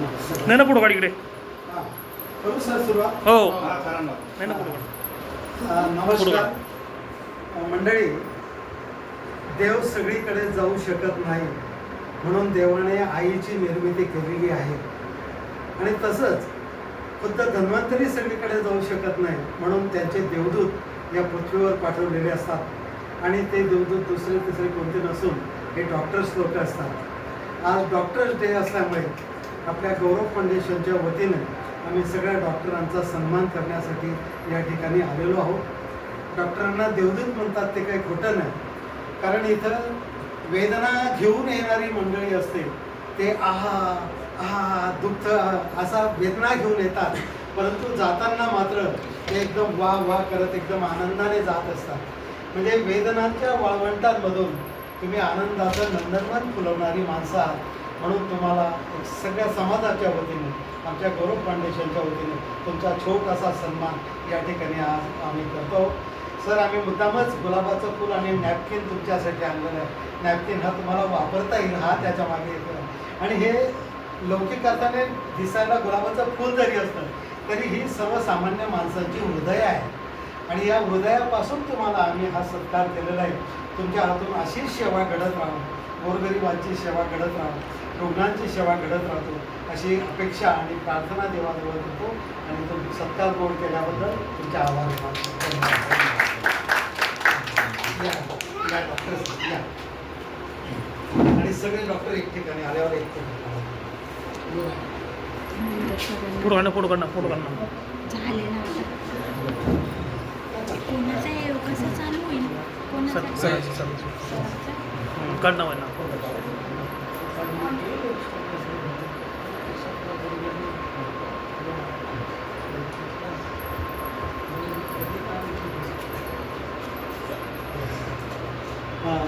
नाही ना पुढं गाडी इकडे. हा. हो नाही ना पुढं गाडी. नमस्कार. मंडळी देव सगळीकडे जाऊ शकत नाही. म्हणून देवाने आईची निर्मिती केलेली आहे. आणि तसंच खुद्द धन्वंतरी सगळीकडे जाऊ शकत नाही. म्हणून त्यांचे देवदूत या पृथ्वीवर पाठवलेले असतात. आणि ते देवदूत दुसरे तिसरे कोणते नसून हे डॉक्टर्स लोक असतात. आज डॉक्टर्स डे असल्यामुळे आपल्या गौरव फाउंडेशनच्या वतीने आम्ही सगळ्या डॉक्टरांचा सन्मान करण्यासाठी या ठिकाणी आलेलो आहोत. डॉक्टरांना देवदूत म्हणतात ते काही खोटं नाही. कारण इथं वेदना घेऊन येणारी मंडळी असते. ते आहा आहा दुःख असा वेदना घेऊन येतात. परंतु जाताना मात्र ते एकदम वा वा करत एकदम आनंदाने जात असतात. म्हणजे वेदनांच्या वाळवंटांमधून तुम्ही आनंदाचं नंदनवन फुलवणारी माणसं आहात. म्हणून तुम्हाला एक सगळ्या समाजाच्या वतीने आमच्या गौरव फाउंडेशनच्या वतीने तुमचा छोटासा सन्मान या ठिकाणी आज आम्ही करतो. सर आम्ही मुद्दामच गुलाबाचं फूल आणि नॅपकिन तुमच्यासाठी आणलेलं आहे. नॅपकिन हा तुम्हाला वापरता येईल हा त्याच्यामागे येतो आणि हे लौकिक अर्थाने दिसायला गुलाबाचं फूल जरी असतं तरी ही सर्वसामान्य माणसांची हृदय आहे. आणि या हृदयापासून तुम्हाला आम्ही हा सत्कार केलेला आहे. तुमच्या हातून अशीच सेवा घडत राहो. गोरगरिबांची सेवा घडत राहो. रुग्णांची सेवा घडत राहतो अशी अपेक्षा आणि प्रार्थना देवाजवळ करतो आणि तो सत्कार गोड केल्याबद्दल तुमचे आभार मानतो. धन्यवाद. या या डॉक्टर या. आणि सगळे डॉक्टर एक ठिकाणी आल्यावर एक ठिकाणी पुढं काढणं पुढं काढणं पुढं काढणं झाले ना सर सर सर सरचा? हं, काढणं व्हायला हां